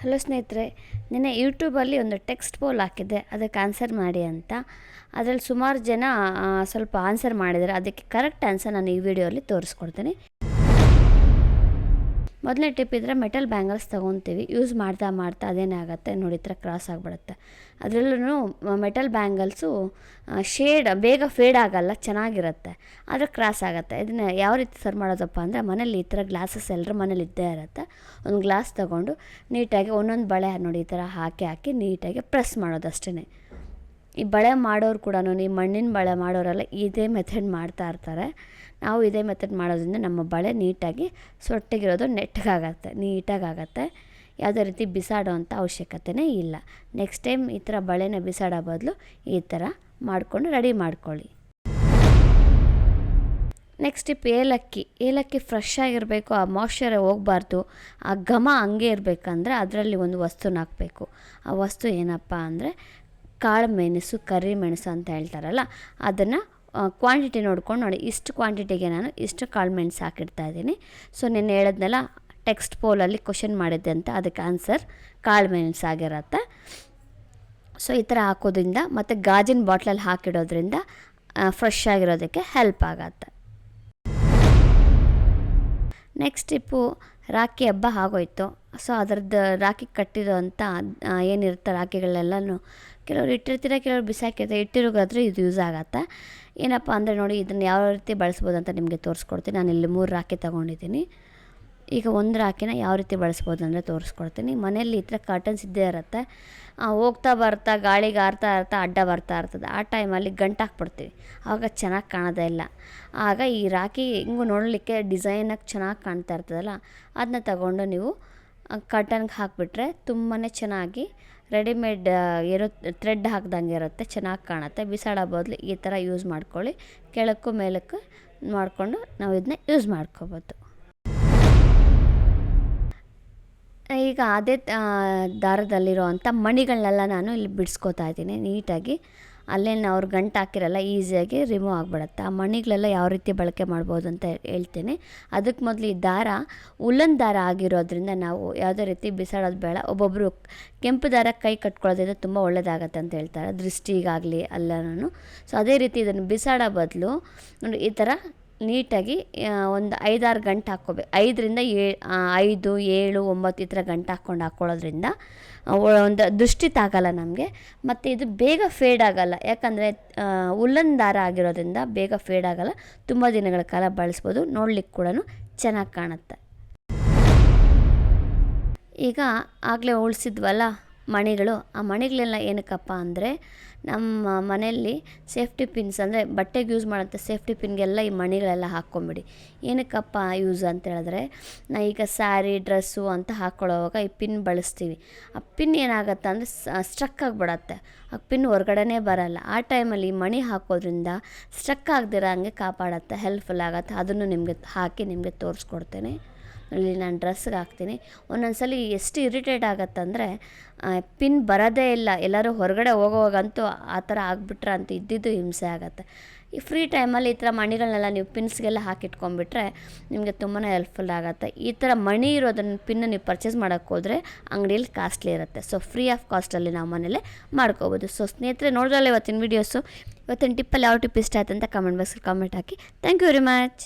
Hello ಸ್ನೇಹಿತರೆ, ನಿನ್ನೆ ಯೂಟ್ಯೂಬಲ್ಲಿ ಒಂದು ಟೆಕ್ಸ್ಟ್ ಪೋಲ್ ಹಾಕಿದ್ದೆ, ಅದಕ್ಕೆ ಆನ್ಸರ್ ಮಾಡಿ ಅಂತ. ಅದರಲ್ಲಿ ಸುಮಾರು ಜನ ಸ್ವಲ್ಪ ಆನ್ಸರ್ ಮಾಡಿದ್ದಾರೆ. ಅದಕ್ಕೆ ಕರೆಕ್ಟ್ ಆನ್ಸರ್ ನಾನು ಈ ವಿಡಿಯೋಲಿ ತೋರಿಸ್ಕೊಡ್ತೀನಿ. ಮೊದಲನೇ ಟಿಪ್ ಇದ್ದರೆ ಮೆಟಲ್ ಬ್ಯಾಂಗಲ್ಸ್ ತೊಗೊತೀವಿ. ಯೂಸ್ ಮಾಡ್ತಾ ಮಾಡ್ತಾ ಅದೇನಾಗುತ್ತೆ ನೋಡಿ, ಈ ಥರ ಕ್ರಾಸ್ ಆಗಿಬಿಡುತ್ತೆ. ಅದರಲ್ಲೂ ಮೆಟಲ್ ಬ್ಯಾಂಗಲ್ಸು ಶೇಡ್, ಬೇಗ ಫೇಡ್ ಆಗಲ್ಲ, ಚೆನ್ನಾಗಿರುತ್ತೆ. ಆದರೆ ಕ್ರಾಸ್ ಆಗುತ್ತೆ. ಇದನ್ನ ಯಾವ ರೀತಿ ಸರ್ ಮಾಡೋದಪ್ಪ ಅಂದರೆ ಮನೇಲಿ ಈ ಥರ ಗ್ಲಾಸಸ್ ಎಲ್ಲರ ಮನೇಲಿ ಇದ್ದೇ ಇರುತ್ತೆ. ಒಂದು ಗ್ಲಾಸ್ ತೊಗೊಂಡು ನೀಟಾಗಿ ಒಂದೊಂದು ಬಳೆ ನೋಡಿ, ಈ ಥರ ಹಾಕಿ ಹಾಕಿ ನೀಟಾಗಿ ಪ್ರೆಸ್ ಮಾಡೋದು ಅಷ್ಟೇ ಈ ಬಳೆ ಮಾಡೋರು ಕೂಡ ಈ ಮಣ್ಣಿನ ಬಳೆ ಮಾಡೋರೆಲ್ಲ ಇದೇ ಮೆಥಡ್ ಮಾಡ್ತಾ ಇರ್ತಾರೆ. ನಾವು ಇದೇ ಮೆಥಡ್ ಮಾಡೋದ್ರಿಂದ ನಮ್ಮ ಬಳೆ ನೀಟಾಗಿ ಸೊಟ್ಟಗಿರೋದು ನೆಟ್ಟಗಾಗತ್ತೆ ನೀಟಾಗತ್ತೆ ಯಾವುದೇ ರೀತಿ ಬಿಸಾಡೋ ಅಂಥ ಅವಶ್ಯಕತೆನೇ ಇಲ್ಲ. ನೆಕ್ಸ್ಟ್ ಟೈಮ್ ಈ ಥರ ಬಳೆನ ಬಿಸಾಡೋ ಬದಲು ಈ ಥರ ಮಾಡಿಕೊಂಡು ರೆಡಿ ಮಾಡ್ಕೊಳ್ಳಿ. ನೆಕ್ಸ್ಟ್ ಟಿಪ್ ಏಲಕ್ಕಿ. ಏಲಕ್ಕಿ ಫ್ರೆಶ್ ಆಗಿರಬೇಕು, ಆ ಮಾಯ್ಶ್ಚರ್ ಹೋಗಬಾರ್ದು. ಆ ಘಮ ಹಂಗೆ ಇರಬೇಕಂದ್ರೆ ಅದರಲ್ಲಿ ಒಂದು ವಸ್ತುನ ಹಾಕಬೇಕು. ಆ ವಸ್ತು ಏನಪ್ಪ ಅಂದರೆ ಕಾಳು ಮೆಣಸು ಕರಿ ಮೆಣಸು ಅಂತ ಹೇಳ್ತಾರಲ್ಲ, ಅದನ್ನು ಕ್ವಾಂಟಿಟಿ ನೋಡ್ಕೊಂಡು ನೋಡಿ, ಇಷ್ಟು ಕ್ವಾಂಟಿಟಿಗೆ ನಾನು ಇಷ್ಟು ಕಾಳು ಮೆಣಸು ಹಾಕಿಡ್ತಾ ಇದ್ದೀನಿ. ಸೊ ನೆನ್ನೆ ಹೇಳಿದ್ನಲ್ಲ ಟೆಕ್ಸ್ಟ್ ಪೋಲಲ್ಲಿ ಕ್ವಶನ್ ಮಾಡಿದ್ದೆ ಅಂತ, ಅದಕ್ಕೆ ಆನ್ಸರ್ ಕಾಳು ಮೆಣಸು ಆಗಿರತ್ತೆ. ಸೊ ಈ ಥರ ಹಾಕೋದ್ರಿಂದ ಮತ್ತು ಗಾಜಿನ ಬಾಟ್ಲಲ್ಲಿ ಹಾಕಿಡೋದ್ರಿಂದ ಫ್ರೆಶ್ ಆಗಿರೋದಕ್ಕೆ ಹೆಲ್ಪ್ ಆಗತ್ತೆ. ನೆಕ್ಸ್ಟ್ ಟಿಪ್ಪು ರಾಖಿ ಹಬ್ಬ ಆಗೋಯ್ತು. ಸೊ ಅದರದ್ದು ರಾಖಿ ಕಟ್ಟಿರೋ ಅಂಥ ಏನಿರುತ್ತೆ ರಾಖಿಗಳೆಲ್ಲನೂ ಕೆಲವ್ರು ಇಟ್ಟಿರ್ತೀರ, ಕೆಲವ್ರು ಬಿಸಾಕಿರ್ತಾರೆ. ಇಟ್ಟಿರೋಗಾದ್ರೆ ಇದು ಯೂಸ್ ಆಗತ್ತೆ? ಏನಪ್ಪ ಅಂದರೆ ನೋಡಿ, ಇದನ್ನು ಯಾವ ರೀತಿ ಬಳಸ್ಬೋದು ಅಂತ ನಿಮಗೆ ತೋರಿಸ್ಕೊಡ್ತೀನಿ. ನಾನು ಇಲ್ಲಿ ಮೂರು ರಾಕಿ ತೊಗೊಂಡಿದ್ದೀನಿ. ಈಗ ಒಂದು ರಾಕಿನ ಯಾವ ರೀತಿ ಬಳಸ್ಬೋದು ಅಂದರೆ ತೋರಿಸ್ಕೊಡ್ತೀನಿ. ಮನೆಯಲ್ಲಿ ಈ ಥರ ಕರ್ಟನ್ಸ್ ಇದ್ದೇ ಇರುತ್ತೆ. ಹೋಗ್ತಾ ಬರ್ತಾ, ಗಾಳಿಗೆ ಆರ್ತಾ ಆರ್ತಾ ಅಡ್ಡ ಬರ್ತಾ ಇರ್ತದೆ. ಆ ಟೈಮಲ್ಲಿ ಗಂಟು ಹಾಕ್ಬಿಡ್ತೀವಿ. ಆವಾಗ ಚೆನ್ನಾಗಿ ಕಾಣೋದೇ ಇಲ್ಲ. ಆಗ ಈ ರಾಕಿ ಹಿಂಗೂ ನೋಡಲಿಕ್ಕೆ ಡಿಸೈನಾಗಿ ಚೆನ್ನಾಗಿ ಕಾಣ್ತಾ ಇರ್ತದಲ್ಲ ಅದನ್ನ ತಗೊಂಡು ನೀವು ಕರ್ಟನ್ಗೆ ಹಾಕಿಬಿಟ್ರೆ ತುಂಬಾ ಚೆನ್ನಾಗಿ ರೆಡಿಮೇಡ್ ಇರೋ, ಥ್ರೆಡ್ ಹಾಕ್ದಂಗೆ ಇರುತ್ತೆ, ಚೆನ್ನಾಗಿ ಕಾಣುತ್ತೆ. ಬಿಸಾಡೋ ಬದಲು ಈ ಥರ ಯೂಸ್ ಮಾಡ್ಕೊಳ್ಳಿ. ಕೆಳಕ್ಕೂ ಮೇಲಕ್ಕೂ ಮಾಡಿಕೊಂಡು ನಾವು ಇದನ್ನ ಯೂಸ್ ಮಾಡ್ಕೋಬೋದು. ಈಗ ಅದೇ ದಾರದಲ್ಲಿರೋ ಅಂಥ ಮಣಿಗಳನ್ನೆಲ್ಲ ನಾನು ಇಲ್ಲಿ ಬಿಡಿಸ್ಕೋತಾ ಇದ್ದೀನಿ ನೀಟಾಗಿ. ಅಲ್ಲೇನು ಅವ್ರು ಗಂಟು ಹಾಕಿರಲ್ಲ, ಈಸಿಯಾಗಿ ರಿಮೂವ್ ಆಗಿಬಿಡುತ್ತೆ. ಆ ಮಣಿಗಳೆಲ್ಲ ಯಾವ ರೀತಿ ಬಳಕೆ ಮಾಡ್ಬೋದು ಅಂತ ಹೇಳ್ತೀನಿ. ಅದಕ್ಕೆ ಮೊದಲು ಈ ದಾರ ಉಲ್ಲನ್ ದಾರ ಆಗಿರೋದ್ರಿಂದ ನಾವು ಯಾವುದೇ ರೀತಿ ಬಿಸಾಡೋದು ಬೇಡ. ಒಬ್ಬೊಬ್ಬರು ಕೆಂಪು ದಾರ ಕೈ ಕಟ್ಕೊಳ್ಳೋದ್ರಿಂದ ತುಂಬ ಒಳ್ಳೆಯದಾಗತ್ತೆ ಅಂತ ಹೇಳ್ತಾರೆ. ದೃಷ್ಟಿಗಾಗಲಿ ನಾನು ಸೊ ಅದೇ ರೀತಿ ಇದನ್ನು ಬಿಸಾಡೋ ಬದಲು ನೋಡಿ ಈ ಥರ ನೀಟಾಗಿ ಒಂದು ಐದಾರು ಗಂಟೆ ಹಾಕ್ಕೋಬೇಕು. ಐದರಿಂದ ಏ ಐದು, ಏಳು, ಒಂಬತ್ತು ಈ ಥರ ಗಂಟೆ ಹಾಕ್ಕೊಂಡು ಹಾಕ್ಕೊಳ್ಳೋದ್ರಿಂದ ಒಂದು ದೃಷ್ಟಿ ತಾಗಲ್ಲ ನಮಗೆ. ಮತ್ತು ಇದು ಬೇಗ ಫೇಡ್ ಆಗಲ್ಲ. ಯಾಕಂದರೆ ಉಲ್ಲನ್ ದಾರ ಆಗಿರೋದ್ರಿಂದ ಬೇಗ ಫೇಡ್ ಆಗಲ್ಲ. ತುಂಬ ದಿನಗಳ ಕಾಲ ಬಳಸ್ಬೋದು. ನೋಡ್ಲಿಕ್ಕೆ ಕೂಡ ಚೆನ್ನಾಗಿ ಕಾಣುತ್ತೆ. ಈಗ ಆಗಲೇ ಉಳಿಸಿದ್ವಲ್ಲ ಮಣಿಗಳು ಆ ಮಣಿಗಳೆಲ್ಲ ಏನಕ್ಕಪ್ಪ ಅಂದರೆ ನಮ್ಮ ಮನೆಯಲ್ಲಿ ಸೇಫ್ಟಿ ಪಿನ್ಸ್ ಅಂದರೆ ಬಟ್ಟೆಗೆ ಯೂಸ್ ಮಾಡೋಂಥ ಸೇಫ್ಟಿ ಪಿನ್ಗೆಲ್ಲ ಈ ಮಣಿಗಳೆಲ್ಲ ಹಾಕ್ಕೊಂಬಿಡಿ. ಏನಕ್ಕಪ್ಪ ಯೂಸ್ ಅಂತ ಹೇಳಿದ್ರೆ, ನಾ ಈಗ ಸ್ಯಾರಿ ಡ್ರೆಸ್ಸು ಅಂತ ಹಾಕ್ಕೊಳ್ಳೋವಾಗ ಈ ಪಿನ್ ಬಳಸ್ತೀವಿ. ಆ ಪಿನ್ ಏನಾಗುತ್ತೆ ಅಂದರೆ ಸ್ಟ್ರಕ್ ಆಗಿಬಿಡತ್ತೆ. ಆ ಪಿನ್ ಹೊರ್ಗಡೆ ಬರಲ್ಲ. ಆ ಟೈಮಲ್ಲಿ ಮಣಿ ಹಾಕೋದ್ರಿಂದ ಸ್ಟ್ರಕ್ ಆಗದಿರೋ ಹಂಗೆ ಕಾಪಾಡತ್ತೆ ಹೆಲ್ಪ್ಫುಲ್ ಆಗುತ್ತೆ. ಅದನ್ನು ನಿಮಗೆ ಹಾಕಿ ನಿಮಗೆ ತೋರಿಸ್ಕೊಡ್ತೇನೆ. ಇಲ್ಲಿ ನಾನು ಡ್ರೆಸ್ಗೆ ಹಾಕ್ತೀನಿ. ಒಂದೊಂದು ಸಲ ಎಷ್ಟು ಇರಿಟೇಟ್ ಆಗತ್ತಂದರೆ ಪಿನ್ ಬರೋದೇ ಇಲ್ಲ. ಎಲ್ಲರೂ ಹೊರಗಡೆ ಹೋಗೋವಾಗಂತೂ ಆ ಥರ ಆಗಿಬಿಟ್ರೆ ಅಂತ ಇದ್ದಿದ್ದು ಹಿಂಸೆ ಆಗುತ್ತೆ. ಈ ಫ್ರೀ ಟೈಮಲ್ಲಿ ಈ ಥರ ಮಣಿಗಳನ್ನೆಲ್ಲ ನೀವು ಪಿನ್ಸ್ಗೆಲ್ಲ ಹಾಕಿಟ್ಕೊಂಡ್ಬಿಟ್ರೆ ನಿಮಗೆ ತುಂಬಾ ಹೆಲ್ಪ್ಫುಲ್ ಆಗುತ್ತೆ. ಈ ಥರ ಮಣಿ ಇರೋದನ್ನು ಪಿನ್ ನೀವು ಪರ್ಚೇಸ್ ಮಾಡೋಕ್ಕೆ ಹೋದರೆ ಅಂಗಡಿಯಲ್ಲಿ ಕಾಸ್ಟ್ಲಿ ಇರುತ್ತೆ. ಸೊ ಫ್ರೀ ಆಫ್ ಕಾಸ್ಟಲ್ಲಿ ನಾವು ಮನೇಲೆ ಮಾಡ್ಕೋಬೋದು. ಸೊ ಸ್ನೇಹಿತರೆ, ನೋಡಿದ್ರಲ್ಲ ಇವತ್ತಿನ ವೀಡಿಯೋಸು ಇವತ್ತಿನ ಟಿಪ್ಪಲ್ಲಿ ಯಾವ ಟಿಪ್ ಇಷ್ಟ ಆಯ್ತು ಅಂತ ಕಮೆಂಟ್ ಬಾಕ್ಸಲ್ಲಿ comment hockey. Thank you very much